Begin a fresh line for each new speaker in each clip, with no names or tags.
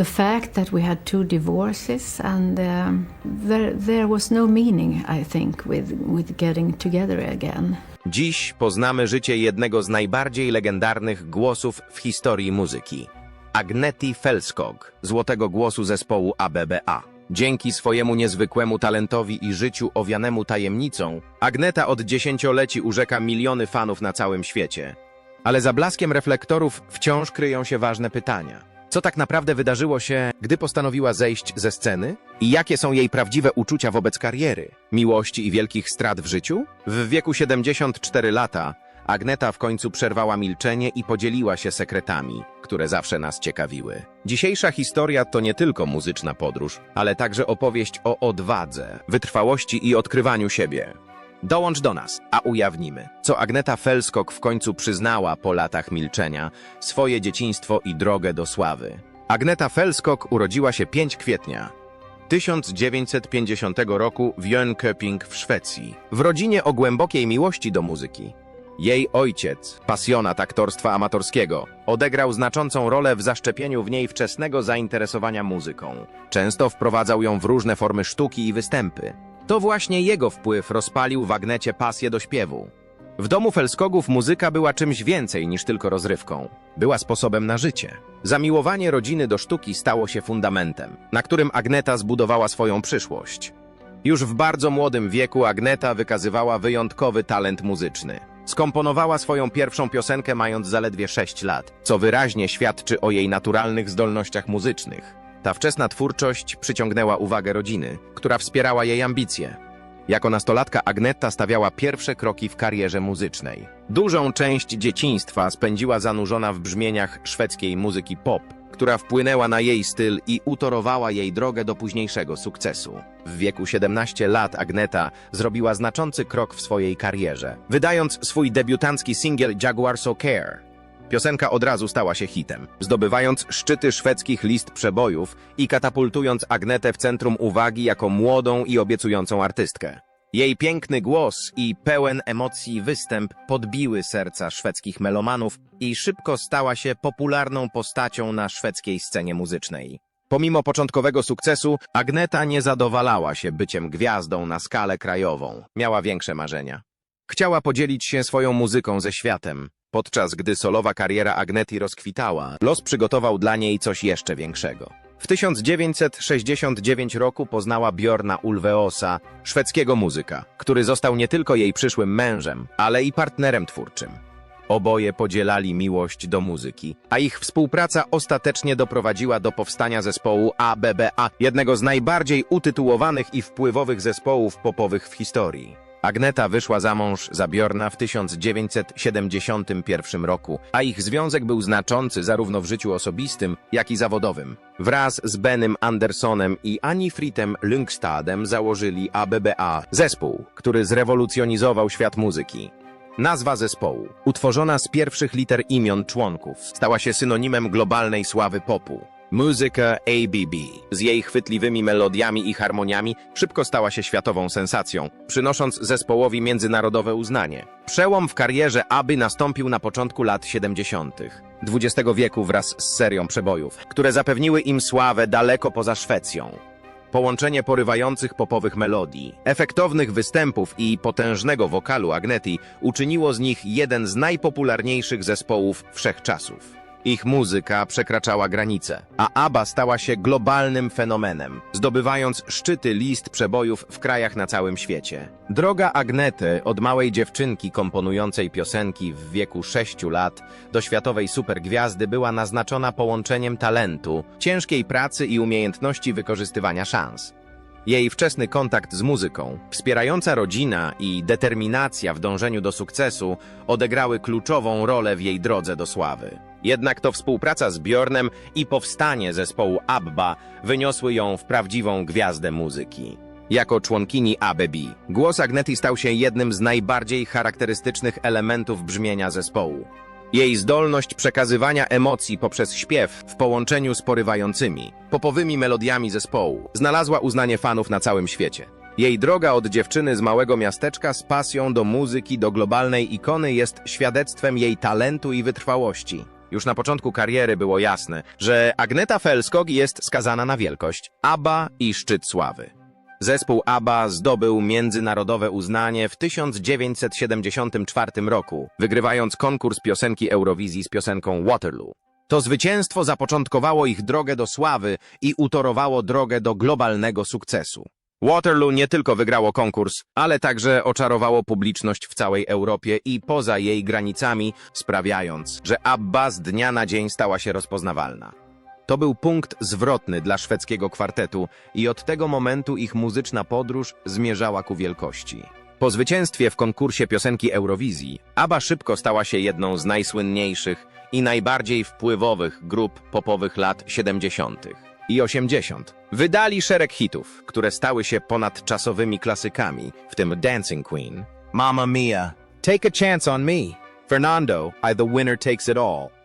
The fact that we had two divorces and um, there, there was no meaning, I think, with, with getting together again.
Dziś poznamy życie jednego z najbardziej legendarnych głosów w historii muzyki. Agneti Felskog, złotego głosu zespołu ABBA. Dzięki swojemu niezwykłemu talentowi i życiu owianemu tajemnicą, Agneta od dziesięcioleci urzeka miliony fanów na całym świecie. Ale za blaskiem reflektorów wciąż kryją się ważne pytania. Co tak naprawdę wydarzyło się, gdy postanowiła zejść ze sceny? I jakie są jej prawdziwe uczucia wobec kariery, miłości i wielkich strat w życiu? W wieku 74 lata Agneta w końcu przerwała milczenie i podzieliła się sekretami, które zawsze nas ciekawiły. Dzisiejsza historia to nie tylko muzyczna podróż, ale także opowieść o odwadze, wytrwałości i odkrywaniu siebie. Dołącz do nas, a ujawnimy, co Agneta Felskok w końcu przyznała po latach milczenia, swoje dzieciństwo i drogę do sławy. Agneta Felskok urodziła się 5 kwietnia 1950 roku w Jönköping w Szwecji, w rodzinie o głębokiej miłości do muzyki. Jej ojciec, pasjonat aktorstwa amatorskiego, odegrał znaczącą rolę w zaszczepieniu w niej wczesnego zainteresowania muzyką. Często wprowadzał ją w różne formy sztuki i występy. To właśnie jego wpływ rozpalił w Agnecie pasję do śpiewu. W domu Felskogów muzyka była czymś więcej niż tylko rozrywką. Była sposobem na życie. Zamiłowanie rodziny do sztuki stało się fundamentem, na którym Agneta zbudowała swoją przyszłość. Już w bardzo młodym wieku Agneta wykazywała wyjątkowy talent muzyczny. Skomponowała swoją pierwszą piosenkę mając zaledwie 6 lat, co wyraźnie świadczy o jej naturalnych zdolnościach muzycznych. Ta wczesna twórczość przyciągnęła uwagę rodziny, która wspierała jej ambicje. Jako nastolatka Agneta stawiała pierwsze kroki w karierze muzycznej. Dużą część dzieciństwa spędziła zanurzona w brzmieniach szwedzkiej muzyki pop, która wpłynęła na jej styl i utorowała jej drogę do późniejszego sukcesu. W wieku 17 lat Agneta zrobiła znaczący krok w swojej karierze, wydając swój debiutancki singiel Jaguar So Care. Piosenka od razu stała się hitem, zdobywając szczyty szwedzkich list przebojów i katapultując Agnetę w centrum uwagi jako młodą i obiecującą artystkę. Jej piękny głos i pełen emocji występ podbiły serca szwedzkich melomanów i szybko stała się popularną postacią na szwedzkiej scenie muzycznej. Pomimo początkowego sukcesu, Agneta nie zadowalała się byciem gwiazdą na skalę krajową. Miała większe marzenia. Chciała podzielić się swoją muzyką ze światem. Podczas gdy solowa kariera Agneti rozkwitała, los przygotował dla niej coś jeszcze większego. W 1969 roku poznała Bjorna Ulveosa, szwedzkiego muzyka, który został nie tylko jej przyszłym mężem, ale i partnerem twórczym. Oboje podzielali miłość do muzyki, a ich współpraca ostatecznie doprowadziła do powstania zespołu ABBA, jednego z najbardziej utytułowanych i wpływowych zespołów popowych w historii. Agneta wyszła za mąż za Bjorna w 1971 roku, a ich związek był znaczący zarówno w życiu osobistym, jak i zawodowym. Wraz z Benem Andersonem i Annie Fritem Lyngstadem założyli ABBA, zespół, który zrewolucjonizował świat muzyki. Nazwa zespołu, utworzona z pierwszych liter imion członków, stała się synonimem globalnej sławy popu. Muzyka ABB z jej chwytliwymi melodiami i harmoniami szybko stała się światową sensacją, przynosząc zespołowi międzynarodowe uznanie. Przełom w karierze ABBY nastąpił na początku lat 70. XX wieku wraz z serią przebojów, które zapewniły im sławę daleko poza Szwecją. Połączenie porywających popowych melodii, efektownych występów i potężnego wokalu Agneti uczyniło z nich jeden z najpopularniejszych zespołów wszechczasów. Ich muzyka przekraczała granice, a ABBA stała się globalnym fenomenem, zdobywając szczyty list przebojów w krajach na całym świecie. Droga Agnety od małej dziewczynki komponującej piosenki w wieku 6 lat do światowej supergwiazdy była naznaczona połączeniem talentu, ciężkiej pracy i umiejętności wykorzystywania szans. Jej wczesny kontakt z muzyką, wspierająca rodzina i determinacja w dążeniu do sukcesu odegrały kluczową rolę w jej drodze do sławy. Jednak to współpraca z Bjornem i powstanie zespołu ABBA wyniosły ją w prawdziwą gwiazdę muzyki. Jako członkini ABB, głos Agneti stał się jednym z najbardziej charakterystycznych elementów brzmienia zespołu. Jej zdolność przekazywania emocji poprzez śpiew w połączeniu z porywającymi, popowymi melodiami zespołu znalazła uznanie fanów na całym świecie. Jej droga od dziewczyny z małego miasteczka z pasją do muzyki do globalnej ikony jest świadectwem jej talentu i wytrwałości. Już na początku kariery było jasne, że Agneta Felskog jest skazana na wielkość, ABBA i szczyt sławy. Zespół ABBA zdobył międzynarodowe uznanie w 1974 roku, wygrywając konkurs piosenki Eurowizji z piosenką Waterloo. To zwycięstwo zapoczątkowało ich drogę do sławy i utorowało drogę do globalnego sukcesu. Waterloo nie tylko wygrało konkurs, ale także oczarowało publiczność w całej Europie i poza jej granicami, sprawiając, że ABBA z dnia na dzień stała się rozpoznawalna. To był punkt zwrotny dla szwedzkiego kwartetu i od tego momentu ich muzyczna podróż zmierzała ku wielkości. Po zwycięstwie w konkursie piosenki Eurowizji, ABBA szybko stała się jedną z najsłynniejszych i najbardziej wpływowych grup popowych lat 70. i 80. Wydali szereg hitów, które stały się ponadczasowymi klasykami, w tym Dancing Queen, Mamma Mia, Take a Chance on Me, Fernando, I the Winner Takes It All.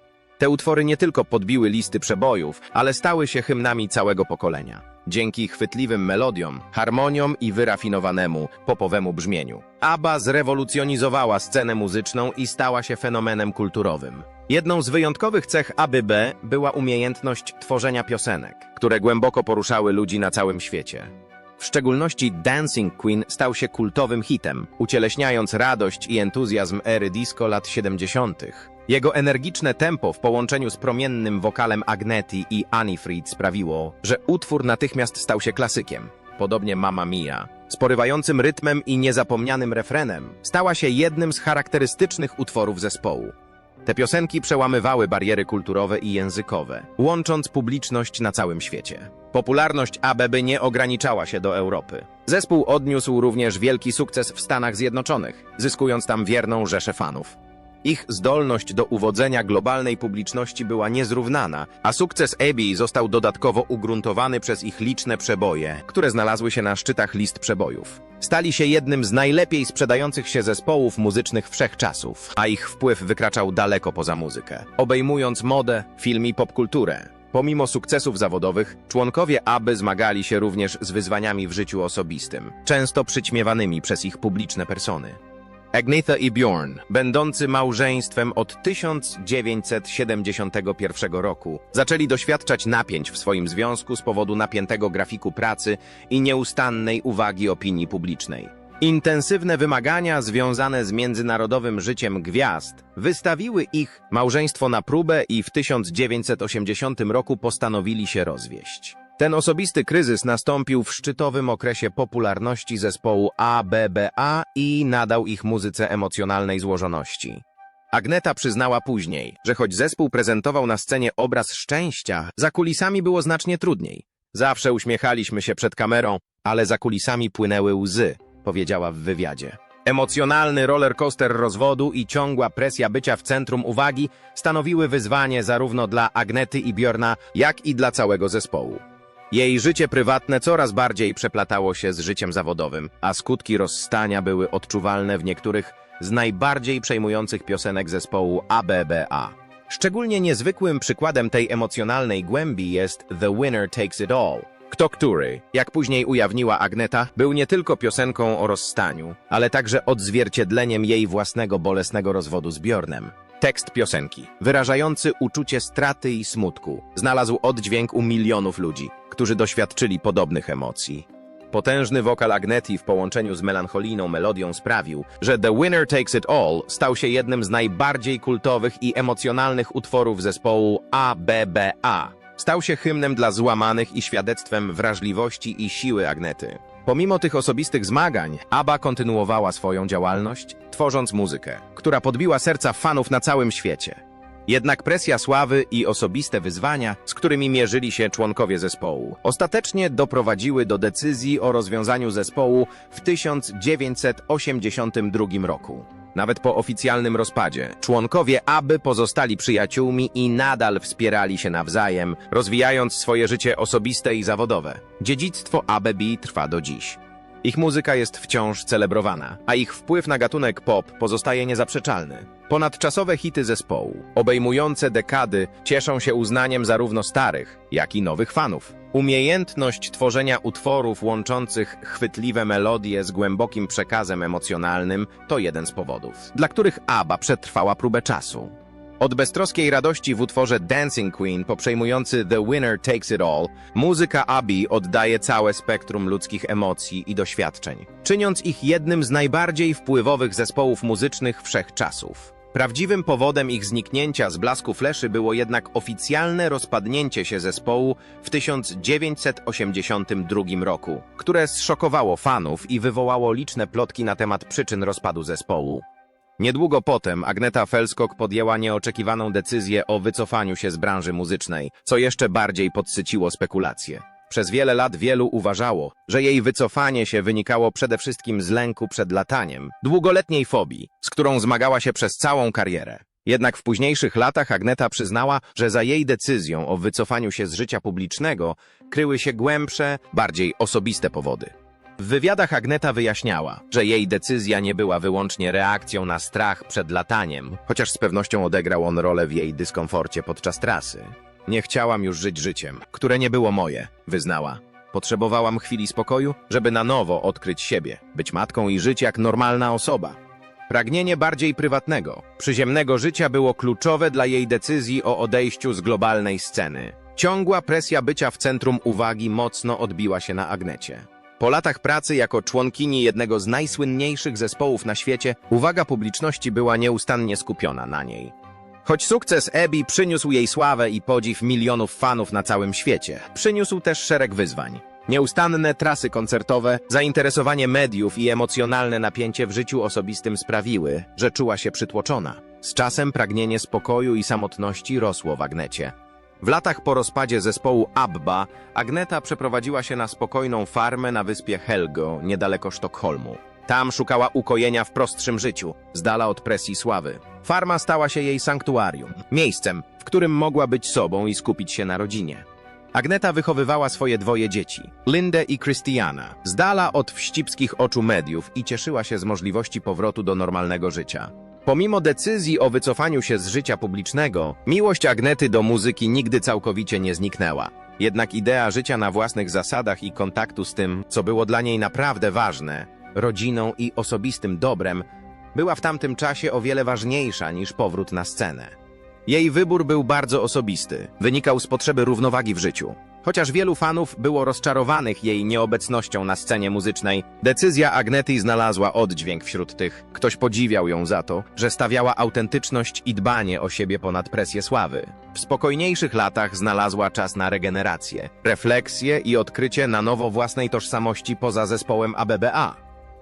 Te utwory nie tylko podbiły listy przebojów, ale stały się hymnami całego pokolenia. Dzięki chwytliwym melodiom, harmoniom i wyrafinowanemu, popowemu brzmieniu. ABBA zrewolucjonizowała scenę muzyczną i stała się fenomenem kulturowym. Jedną z wyjątkowych cech ABB była umiejętność tworzenia piosenek, które głęboko poruszały ludzi na całym świecie. W szczególności Dancing Queen stał się kultowym hitem, ucieleśniając radość i entuzjazm ery disco lat 70. Jego energiczne tempo w połączeniu z promiennym wokalem Agneti i Annie Fried sprawiło, że utwór natychmiast stał się klasykiem. Podobnie Mamma Mia, z porywającym rytmem i niezapomnianym refrenem, stała się jednym z charakterystycznych utworów zespołu. Te piosenki przełamywały bariery kulturowe i językowe, łącząc publiczność na całym świecie. Popularność ABB nie ograniczała się do Europy. Zespół odniósł również wielki sukces w Stanach Zjednoczonych, zyskując tam wierną rzeszę fanów. Ich zdolność do uwodzenia globalnej publiczności była niezrównana, a sukces ABBA został dodatkowo ugruntowany przez ich liczne przeboje, które znalazły się na szczytach list przebojów. Stali się jednym z najlepiej sprzedających się zespołów muzycznych wszechczasów, a ich wpływ wykraczał daleko poza muzykę, obejmując modę, film i popkulturę. Pomimo sukcesów zawodowych, członkowie ABBY zmagali się również z wyzwaniami w życiu osobistym, często przyćmiewanymi przez ich publiczne persony. Agnetha i Bjorn, będący małżeństwem od 1971 roku, zaczęli doświadczać napięć w swoim związku z powodu napiętego grafiku pracy i nieustannej uwagi opinii publicznej. Intensywne wymagania związane z międzynarodowym życiem gwiazd wystawiły ich małżeństwo na próbę i w 1980 roku postanowili się rozwieść. Ten osobisty kryzys nastąpił w szczytowym okresie popularności zespołu ABBA i nadał ich muzyce emocjonalnej złożoności. Agneta przyznała później, że choć zespół prezentował na scenie obraz szczęścia, za kulisami było znacznie trudniej. Zawsze uśmiechaliśmy się przed kamerą, ale za kulisami płynęły łzy, powiedziała w wywiadzie. Emocjonalny rollercoaster rozwodu i ciągła presja bycia w centrum uwagi stanowiły wyzwanie zarówno dla Agnety i Bjorna, jak i dla całego zespołu. Jej życie prywatne coraz bardziej przeplatało się z życiem zawodowym, a skutki rozstania były odczuwalne w niektórych z najbardziej przejmujących piosenek zespołu ABBA. Szczególnie niezwykłym przykładem tej emocjonalnej głębi jest The Winner Takes It All. Kto który, jak później ujawniła Agneta, był nie tylko piosenką o rozstaniu, ale także odzwierciedleniem jej własnego bolesnego rozwodu z Bjornem. Tekst piosenki, wyrażający uczucie straty i smutku, znalazł oddźwięk u milionów ludzi, którzy doświadczyli podobnych emocji. Potężny wokal Agneti w połączeniu z melancholijną melodią sprawił, że The Winner Takes It All stał się jednym z najbardziej kultowych i emocjonalnych utworów zespołu ABBA. Stał się hymnem dla złamanych i świadectwem wrażliwości i siły Agnety. Pomimo tych osobistych zmagań, ABBA kontynuowała swoją działalność, tworząc muzykę, która podbiła serca fanów na całym świecie. Jednak presja sławy i osobiste wyzwania, z którymi mierzyli się członkowie zespołu, ostatecznie doprowadziły do decyzji o rozwiązaniu zespołu w 1982 roku. Nawet po oficjalnym rozpadzie, członkowie ABBY pozostali przyjaciółmi i nadal wspierali się nawzajem, rozwijając swoje życie osobiste i zawodowe. Dziedzictwo ABBA trwa do dziś. Ich muzyka jest wciąż celebrowana, a ich wpływ na gatunek pop pozostaje niezaprzeczalny. Ponadczasowe hity zespołu, obejmujące dekady, cieszą się uznaniem zarówno starych, jak i nowych fanów. Umiejętność tworzenia utworów łączących chwytliwe melodie z głębokim przekazem emocjonalnym to jeden z powodów, dla których ABBA przetrwała próbę czasu. Od beztroskiej radości w utworze Dancing Queen po przejmujący The Winner Takes It All, muzyka Abby oddaje całe spektrum ludzkich emocji i doświadczeń, czyniąc ich jednym z najbardziej wpływowych zespołów muzycznych wszechczasów. Prawdziwym powodem ich zniknięcia z blasku fleszy było jednak oficjalne rozpadnięcie się zespołu w 1982 roku, które zszokowało fanów i wywołało liczne plotki na temat przyczyn rozpadu zespołu. Niedługo potem Agneta Felskok podjęła nieoczekiwaną decyzję o wycofaniu się z branży muzycznej, co jeszcze bardziej podsyciło spekulacje. Przez wiele lat wielu uważało, że jej wycofanie się wynikało przede wszystkim z lęku przed lataniem, długoletniej fobii, z którą zmagała się przez całą karierę. Jednak w późniejszych latach Agneta przyznała, że za jej decyzją o wycofaniu się z życia publicznego kryły się głębsze, bardziej osobiste powody. W wywiadach Agneta wyjaśniała, że jej decyzja nie była wyłącznie reakcją na strach przed lataniem, chociaż z pewnością odegrał on rolę w jej dyskomforcie podczas trasy. Nie chciałam już żyć życiem, które nie było moje, wyznała. Potrzebowałam chwili spokoju, żeby na nowo odkryć siebie, być matką i żyć jak normalna osoba. Pragnienie bardziej prywatnego, przyziemnego życia było kluczowe dla jej decyzji o odejściu z globalnej sceny. Ciągła presja bycia w centrum uwagi mocno odbiła się na Agnecie. Po latach pracy jako członkini jednego z najsłynniejszych zespołów na świecie, uwaga publiczności była nieustannie skupiona na niej. Choć sukces Abby przyniósł jej sławę i podziw milionów fanów na całym świecie, przyniósł też szereg wyzwań. Nieustanne trasy koncertowe, zainteresowanie mediów i emocjonalne napięcie w życiu osobistym sprawiły, że czuła się przytłoczona. Z czasem pragnienie spokoju i samotności rosło w Agnecie. W latach po rozpadzie zespołu ABBA Agneta przeprowadziła się na spokojną farmę na wyspie Helgo, niedaleko Sztokholmu. Tam szukała ukojenia w prostszym życiu, z dala od presji sławy. Farma stała się jej sanktuarium, miejscem, w którym mogła być sobą i skupić się na rodzinie. Agneta wychowywała swoje dwoje dzieci, Lindę i Christiana, z dala od wścibskich oczu mediów i cieszyła się z możliwości powrotu do normalnego życia. Pomimo decyzji o wycofaniu się z życia publicznego, miłość Agnety do muzyki nigdy całkowicie nie zniknęła. Jednak idea życia na własnych zasadach i kontaktu z tym, co było dla niej naprawdę ważne, rodziną i osobistym dobrem, była w tamtym czasie o wiele ważniejsza niż powrót na scenę. Jej wybór był bardzo osobisty, wynikał z potrzeby równowagi w życiu. Chociaż wielu fanów było rozczarowanych jej nieobecnością na scenie muzycznej, decyzja Agnety znalazła oddźwięk wśród tych. Ktoś podziwiał ją za to, że stawiała autentyczność i dbanie o siebie ponad presję sławy. W spokojniejszych latach znalazła czas na regenerację, refleksję i odkrycie na nowo własnej tożsamości poza zespołem ABBA.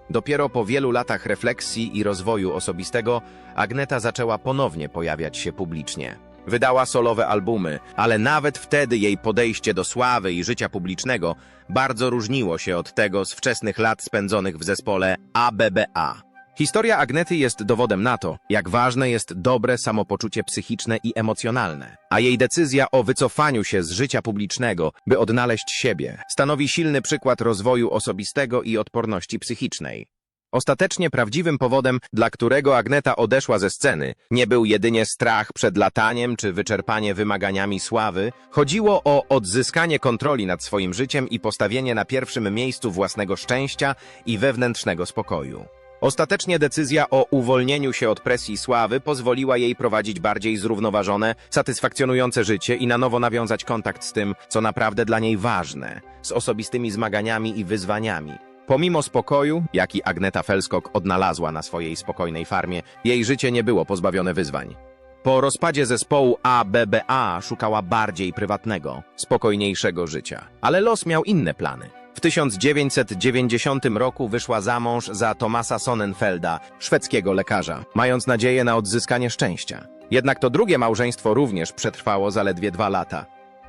Dopiero po wielu latach refleksji i rozwoju osobistego Agneta zaczęła ponownie pojawiać się publicznie. Wydała solowe albumy, ale nawet wtedy jej podejście do sławy i życia publicznego bardzo różniło się od tego z wczesnych lat spędzonych w zespole ABBA. Historia Agnety jest dowodem na to, jak ważne jest dobre samopoczucie psychiczne i emocjonalne, a jej decyzja o wycofaniu się z życia publicznego, by odnaleźć siebie, stanowi silny przykład rozwoju osobistego i odporności psychicznej. Ostatecznie prawdziwym powodem, dla którego Agneta odeszła ze sceny, nie był jedynie strach przed lataniem czy wyczerpanie wymaganiami sławy, chodziło o odzyskanie kontroli nad swoim życiem i postawienie na pierwszym miejscu własnego szczęścia i wewnętrznego spokoju. Ostatecznie decyzja o uwolnieniu się od presji sławy pozwoliła jej prowadzić bardziej zrównoważone, satysfakcjonujące życie i na nowo nawiązać kontakt z tym, co naprawdę dla niej ważne, z osobistymi zmaganiami i wyzwaniami. Pomimo spokoju, jaki Agneta Felskok odnalazła na swojej spokojnej farmie, jej życie nie było pozbawione wyzwań. Po rozpadzie zespołu ABBA szukała bardziej prywatnego, spokojniejszego życia. Ale los miał inne plany. W 1990 roku wyszła za mąż za Tomasa Sonnenfelda, szwedzkiego lekarza, mając nadzieję na odzyskanie szczęścia. Jednak to drugie małżeństwo również przetrwało zaledwie dwa lata.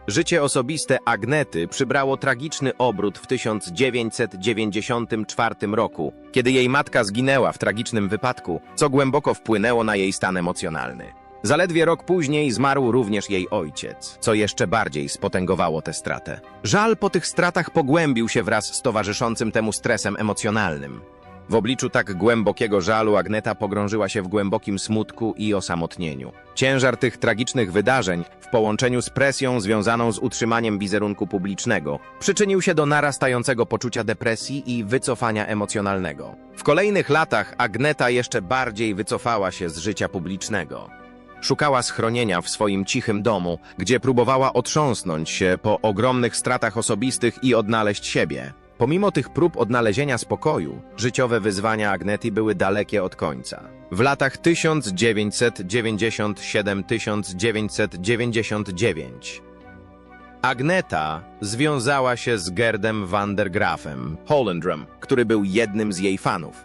Życie osobiste Agnety przybrało tragiczny obrót w 1994 roku, kiedy jej matka zginęła w tragicznym wypadku, co głęboko wpłynęło na jej stan emocjonalny. Zaledwie rok później zmarł również jej ojciec, co jeszcze bardziej spotęgowało tę stratę. Żal po tych stratach pogłębił się wraz z towarzyszącym temu stresem emocjonalnym. W obliczu tak głębokiego żalu Agneta pogrążyła się w głębokim smutku i osamotnieniu. Ciężar tych tragicznych wydarzeń, w połączeniu z presją związaną z utrzymaniem wizerunku publicznego, przyczynił się do narastającego poczucia depresji i wycofania emocjonalnego. W kolejnych latach Agneta jeszcze bardziej wycofała się z życia publicznego. Szukała schronienia w swoim cichym domu, gdzie próbowała otrząsnąć się po ogromnych stratach osobistych i odnaleźć siebie. Pomimo tych prób odnalezienia spokoju, życiowe wyzwania Agneti były dalekie od końca. W latach 1997-1999 Agneta związała się z Gerdem van der Grafem, Holendrem, który był jednym z jej fanów.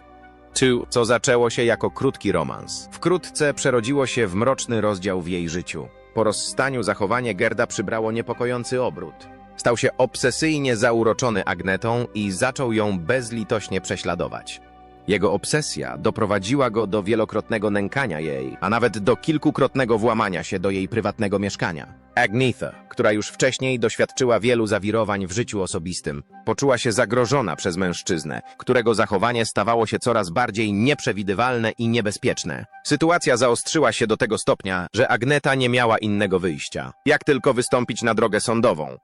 Co zaczęło się jako krótki romans, wkrótce przerodziło się w mroczny rozdział w jej życiu. Po rozstaniu zachowanie Gerda przybrało niepokojący obrót. Stał się obsesyjnie zauroczony Agnetą i zaczął ją bezlitośnie prześladować. Jego obsesja doprowadziła go do wielokrotnego nękania jej, a nawet do kilkukrotnego włamania się do jej prywatnego mieszkania. Agnetha, która już wcześniej doświadczyła wielu zawirowań w życiu osobistym, poczuła się zagrożona przez mężczyznę, którego zachowanie stawało się coraz bardziej nieprzewidywalne i niebezpieczne. Sytuacja zaostrzyła się do tego stopnia, że Agneta nie miała innego wyjścia, jak tylko wystąpić na drogę sądową.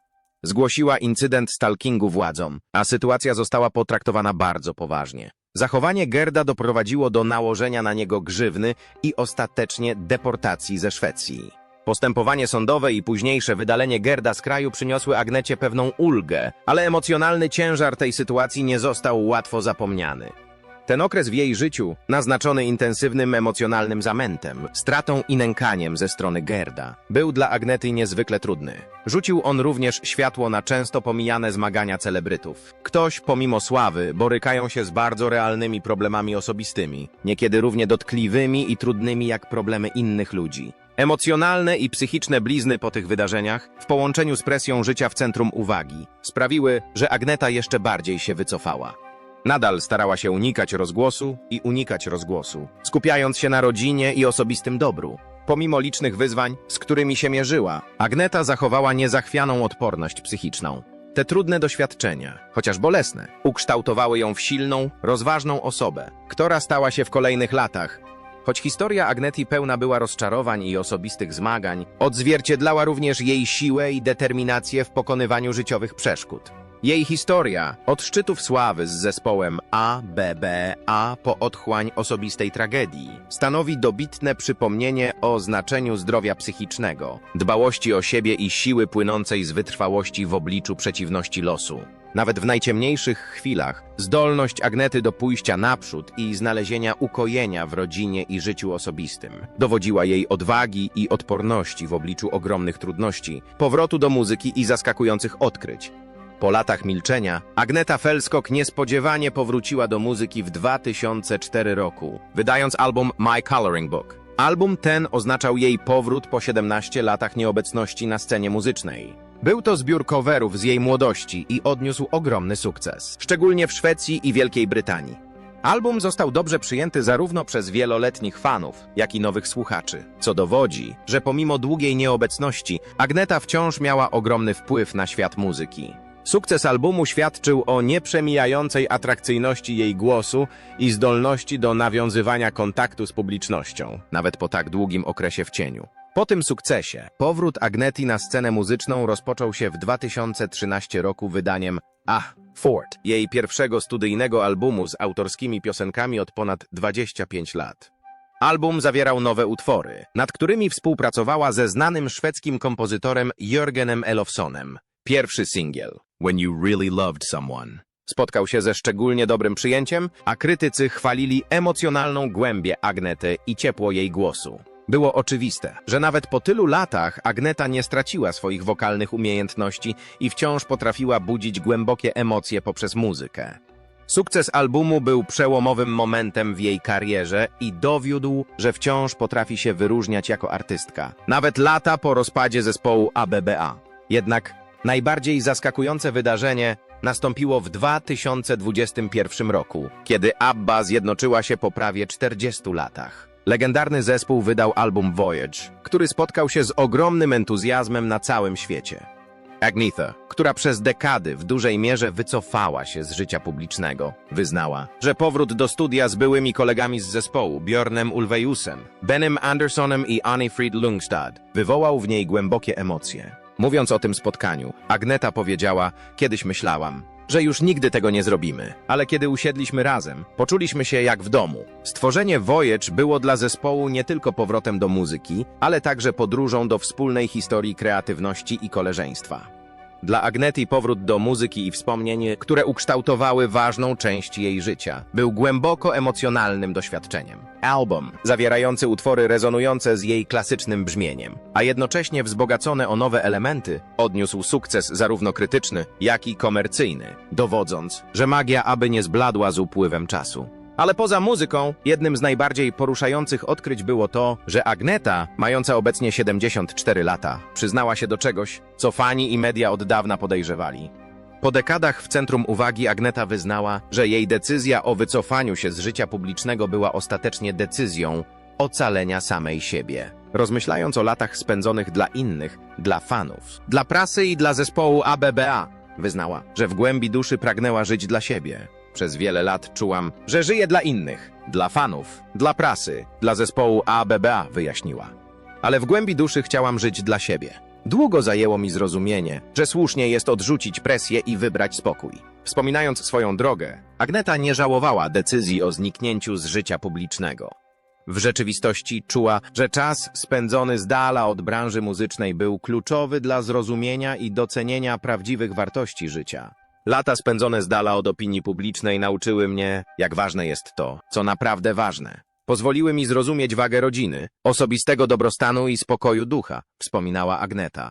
Zgłosiła incydent stalkingu władzom, a sytuacja została potraktowana bardzo poważnie. Zachowanie Gerda doprowadziło do nałożenia na niego grzywny i ostatecznie deportacji ze Szwecji. Postępowanie sądowe i późniejsze wydalenie Gerda z kraju przyniosły Agnecie pewną ulgę, ale emocjonalny ciężar tej sytuacji nie został łatwo zapomniany. Ten okres w jej życiu, naznaczony intensywnym emocjonalnym zamętem, stratą i nękaniem ze strony Gerda, był dla Agnety niezwykle trudny. Rzucił on również światło na często pomijane zmagania celebrytów. Ktoś, pomimo sławy, borykają się z bardzo realnymi problemami osobistymi, niekiedy równie dotkliwymi i trudnymi jak problemy innych ludzi. Emocjonalne i psychiczne blizny po tych wydarzeniach, w połączeniu z presją życia w centrum uwagi, sprawiły, że Agneta jeszcze bardziej się wycofała. Nadal starała się unikać rozgłosu i unikać rozgłosu, skupiając się na rodzinie i osobistym dobru. Pomimo licznych wyzwań, z którymi się mierzyła, Agneta zachowała niezachwianą odporność psychiczną. Te trudne doświadczenia, chociaż bolesne, ukształtowały ją w silną, rozważną osobę, która stała się w kolejnych latach. Choć historia Agneti pełna była rozczarowań i osobistych zmagań, odzwierciedlała również jej siłę i determinację w pokonywaniu życiowych przeszkód. Jej historia, od szczytów sławy z zespołem ABB, a po otchłań osobistej tragedii, stanowi dobitne przypomnienie o znaczeniu zdrowia psychicznego, dbałości o siebie i siły płynącej z wytrwałości w obliczu przeciwności losu. Nawet w najciemniejszych chwilach, zdolność Agnety do pójścia naprzód i znalezienia ukojenia w rodzinie i życiu osobistym dowodziła jej odwagi i odporności w obliczu ogromnych trudności, powrotu do muzyki i zaskakujących odkryć. Po latach milczenia, Agneta Felskok niespodziewanie powróciła do muzyki w 2004 roku, wydając album My Coloring Book. Album ten oznaczał jej powrót po 17 latach nieobecności na scenie muzycznej. Był to zbiór coverów z jej młodości i odniósł ogromny sukces, szczególnie w Szwecji i Wielkiej Brytanii. Album został dobrze przyjęty zarówno przez wieloletnich fanów, jak i nowych słuchaczy, co dowodzi, że pomimo długiej nieobecności, Agneta wciąż miała ogromny wpływ na świat muzyki. Sukces albumu świadczył o nieprzemijającej atrakcyjności jej głosu i zdolności do nawiązywania kontaktu z publicznością, nawet po tak długim okresie w cieniu. Po tym sukcesie, powrót Agneti na scenę muzyczną rozpoczął się w 2013 roku wydaniem Ah, Fort, jej pierwszego studyjnego albumu z autorskimi piosenkami od ponad 25 lat. Album zawierał nowe utwory, nad którymi współpracowała ze znanym szwedzkim kompozytorem Jörgenem Elofsonem. Pierwszy singiel, When You Really Loved Someone, spotkał się ze szczególnie dobrym przyjęciem, a krytycy chwalili emocjonalną głębię Agnety i ciepło jej głosu. Było oczywiste, że nawet po tylu latach Agneta nie straciła swoich wokalnych umiejętności i wciąż potrafiła budzić głębokie emocje poprzez muzykę. Sukces albumu był przełomowym momentem w jej karierze i dowiódł, że wciąż potrafi się wyróżniać jako artystka, nawet lata po rozpadzie zespołu ABBA. Jednak najbardziej zaskakujące wydarzenie nastąpiło w 2021 roku, kiedy ABBA zjednoczyła się po prawie 40 latach. Legendarny zespół wydał album Voyage, który spotkał się z ogromnym entuzjazmem na całym świecie. Agnetha, która przez dekady w dużej mierze wycofała się z życia publicznego, wyznała, że powrót do studia z byłymi kolegami z zespołu Bjornem Ulvejusem, Benem Andersonem i Annie-Fried Lungstad wywołał w niej głębokie emocje. Mówiąc o tym spotkaniu, Agneta powiedziała, kiedyś myślałam, że już nigdy tego nie zrobimy. Ale kiedy usiedliśmy razem, poczuliśmy się jak w domu. Stworzenie Voyage było dla zespołu nie tylko powrotem do muzyki, ale także podróżą do wspólnej historii kreatywności i koleżeństwa. Dla Agnety powrót do muzyki i wspomnień, które ukształtowały ważną część jej życia, był głęboko emocjonalnym doświadczeniem. Album, zawierający utwory rezonujące z jej klasycznym brzmieniem, a jednocześnie wzbogacone o nowe elementy, odniósł sukces zarówno krytyczny, jak i komercyjny, dowodząc, że magia aby nie zbladła z upływem czasu. Ale poza muzyką, jednym z najbardziej poruszających odkryć było to, że Agneta, mająca obecnie 74 lata, przyznała się do czegoś, co fani i media od dawna podejrzewali. Po dekadach w centrum uwagi Agneta wyznała, że jej decyzja o wycofaniu się z życia publicznego była ostatecznie decyzją ocalenia samej siebie. Rozmyślając o latach spędzonych dla innych, dla fanów, dla prasy i dla zespołu ABBA, wyznała, że w głębi duszy pragnęła żyć dla siebie. Przez wiele lat czułam, że żyję dla innych, dla fanów, dla prasy, dla zespołu ABBA, wyjaśniła. Ale w głębi duszy chciałam żyć dla siebie. Długo zajęło mi zrozumienie, że słusznie jest odrzucić presję i wybrać spokój. Wspominając swoją drogę, Agneta nie żałowała decyzji o zniknięciu z życia publicznego. W rzeczywistości czuła, że czas spędzony z dala od branży muzycznej był kluczowy dla zrozumienia i docenienia prawdziwych wartości życia. Lata spędzone z dala od opinii publicznej nauczyły mnie, jak ważne jest to, co naprawdę ważne. Pozwoliły mi zrozumieć wagę rodziny, osobistego dobrostanu i spokoju ducha, wspominała Agneta.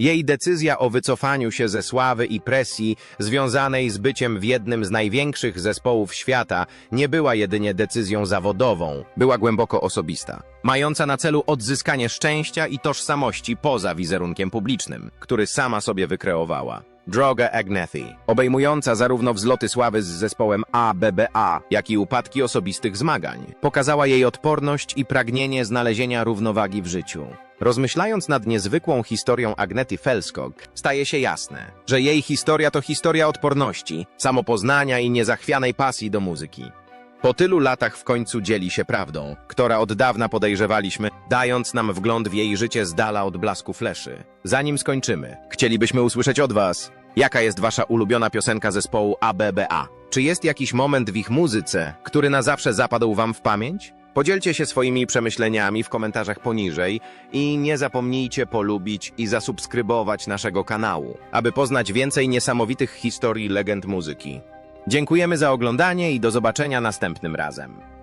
Jej decyzja o wycofaniu się ze sławy i presji związanej z byciem w jednym z największych zespołów świata nie była jedynie decyzją zawodową, była głęboko osobista, mająca na celu odzyskanie szczęścia i tożsamości poza wizerunkiem publicznym, który sama sobie wykreowała. Droga Agnethy, obejmująca zarówno wzloty sławy z zespołem ABBA, jak i upadki osobistych zmagań, pokazała jej odporność i pragnienie znalezienia równowagi w życiu. Rozmyślając nad niezwykłą historią Agnety Felskog, staje się jasne, że jej historia to historia odporności, samopoznania i niezachwianej pasji do muzyki. Po tylu latach w końcu dzieli się prawdą, która od dawna podejrzewaliśmy, dając nam wgląd w jej życie z dala od blasku fleszy. Zanim skończymy, chcielibyśmy usłyszeć od Was, jaka jest Wasza ulubiona piosenka zespołu ABBA? Czy jest jakiś moment w ich muzyce, który na zawsze zapadł Wam w pamięć? Podzielcie się swoimi przemyśleniami w komentarzach poniżej i nie zapomnijcie polubić i zasubskrybować naszego kanału, aby poznać więcej niesamowitych historii legend muzyki. Dziękujemy za oglądanie i do zobaczenia następnym razem.